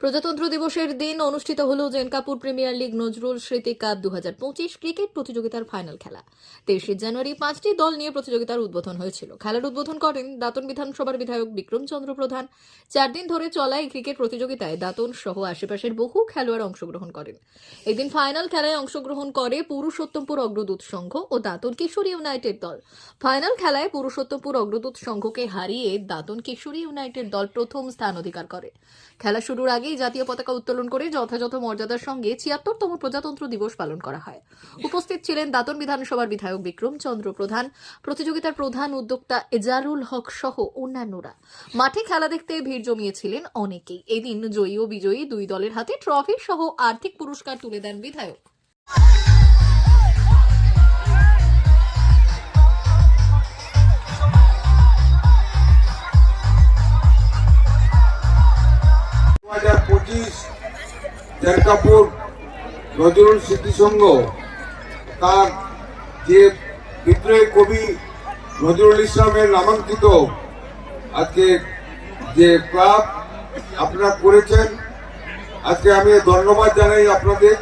প্রজাতন্ত্র দিবসের দিন অনুষ্ঠিত হল জেনকাপুর প্রিমিয়ার লিগ নজরুল স্মৃতি কাপ দু ক্রিকেট প্রতিযোগিতার ফাইনাল খেলা। তেইশে জানুয়ারি পাঁচটি দল নিয়ে প্রতিযোগিতার উদ্বোধন হয়েছিল। খেলার উদ্বোধন করেন দাতন বিধানসভার বিধায়ক বিক্রম চন্দ্র প্রধান। চার দিন ধরে চলা এই ক্রিকেট প্রতিযোগিতায় দাতন সহ আশেপাশের বহু খেলোয়াড় অংশগ্রহণ করেন। এদিন ফাইনাল খেলায় অংশগ্রহণ করে পুরুষোত্তমপুর অগ্রদূত সংঘ ও দাতন কিশোরী ইউনাইটেড দল। ফাইনাল খেলায় পুরুষোত্তমপুর অগ্রদূত সংঘকে হারিয়ে দাতন কিশোরী ইউনাইটেড দল প্রথম স্থান অধিকার করে। খেলা শুরুর আগেই জাতীয় পতাকা উত্তোলন করে যথাযথ মর্যাদার সঙ্গে ছিয়াত্তরতম প্রজাতন্ত্র দিবস পালন করা হয়। উপস্থিত ছিলেন দাতন বিধানসভার বিধায়ক বিক্রম চন্দ্র প্রধান, প্রতিযোগিতার প্রধান উদ্যোক্তা এজারুল হক সহ অন্যান্যরা। মাঠে খেলা দেখতে ভিড় জমিয়েছিলেন অনেকেই। এদিন জয়ী ও বিজয়ী দুই দলের হাতে ট্রফি সহ আর্থিক পুরস্কার তুলে দেন বিধায়ক। পঁচিশ নজরুল স্মৃতিসংঘ তার যে বিদ্রোহী কবি নজরুল ইসলামের নামাঙ্কিত আজকে যে ক্লাব আপনারা করেছেন, আজকে আমি ধন্যবাদ জানাই আপনাদের।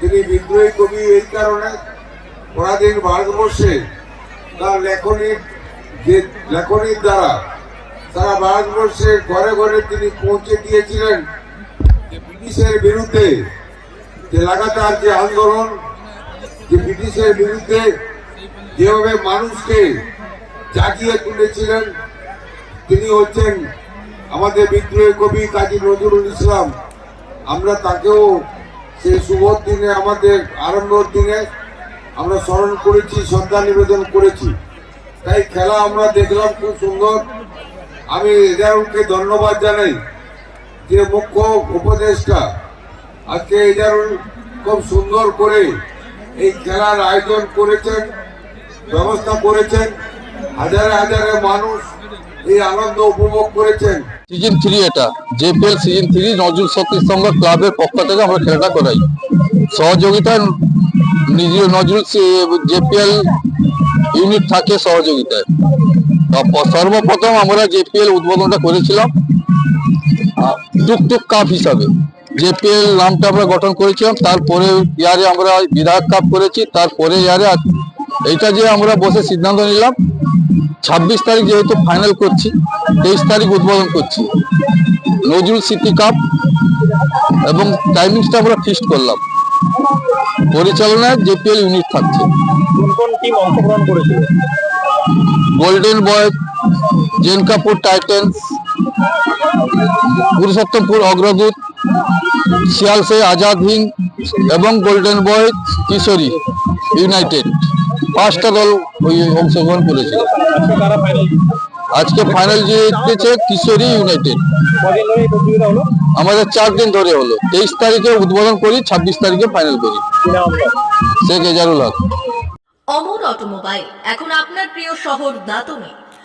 তিনি বিদ্রোহী কবি এই কারণে পরাধীন ভারতবর্ষে তার লেখনীর যে লেখনীর দ্বারা তারা ভারতবর্ষে ঘরে ঘরে তিনি পৌঁছে দিয়েছিলেন। যে ব্রিটিশের বিরুদ্ধে যে লাগাতার যে আন্দোলন, যে ব্রিটিশের বিরুদ্ধে যেভাবে মানুষকে জাগিয়ে তুলেছিলেন, তিনি হচ্ছেন আমাদের বিদ্রোহী কবি কাজী নজরুল ইসলাম। আমরা তাকেও সেই শুভ দিনে, আমাদের আরম্ভর দিনে আমরা স্মরণ করেছি, শ্রদ্ধা নিবেদন করেছি। তাই খেলা আমরা দেখলাম খুব সুন্দর। আমি এজারুলকে ধন্যবাদ জানাই। যে মুখ্য উপদেষ্টা? আজকে এজারুল খুব সুন্দর করে এই খেলার আয়োজন করেছেন, ব্যবস্থা করেছেন। হাজারে হাজারে মানুষ এই আনন্দ উপভোগ করেছেন। সিজন থ্রি এটা সিজন থ্রি নজরুল ক্লাবের পক্ষ থেকে আমরা খেলাটা করাই। নজরুল জেপিএল ইউনিট থাকে সহযোগিতায়। সর্বপ্রথম আমরা জেপিএল উদ্বোধনটা করেছিলাম। টুকটুক কাপ হিসাবে। যে জেপিএল নামটা আমরা গঠন করেছিলাম তারপরে ইয়ারে আমরা বিধায়ক কাপ করেছি তারপরে ইয়ারে এইটা যে আমরা বসে সিদ্ধান্ত নিলাম ছাব্বিশ তারিখ যেহেতু ফাইনাল করছি তেইশ তারিখ উদ্বোধন করছি। নজরুল সিটি কাপ এবং টাইমিংসটা আমরা ফিক্সড করলাম। পরিচালনায় জেপিএল ইউনিট থাকছে। Golden boy Jenkapur titans Purushottampur Agradoot, Shialse Azad Hind এবং গোল্ডেন বয় কিশোরী, ইউনাইটেড। পাঁচটা দল ওই অংশগ্রহণ করেছিল। আজকে ফাইনাল জিতেছে কিশোরী ইউনাইটেড। আমাদের চার দিন ধরে হলো। তেইশ তারিখে উদ্বোধন করি, ছাব্বিশ তারিখে ফাইনাল করি। শেখ এজারুল হক। অমর অটোমোবাইল, এখন আপনার প্রিয় শহর দাতনে।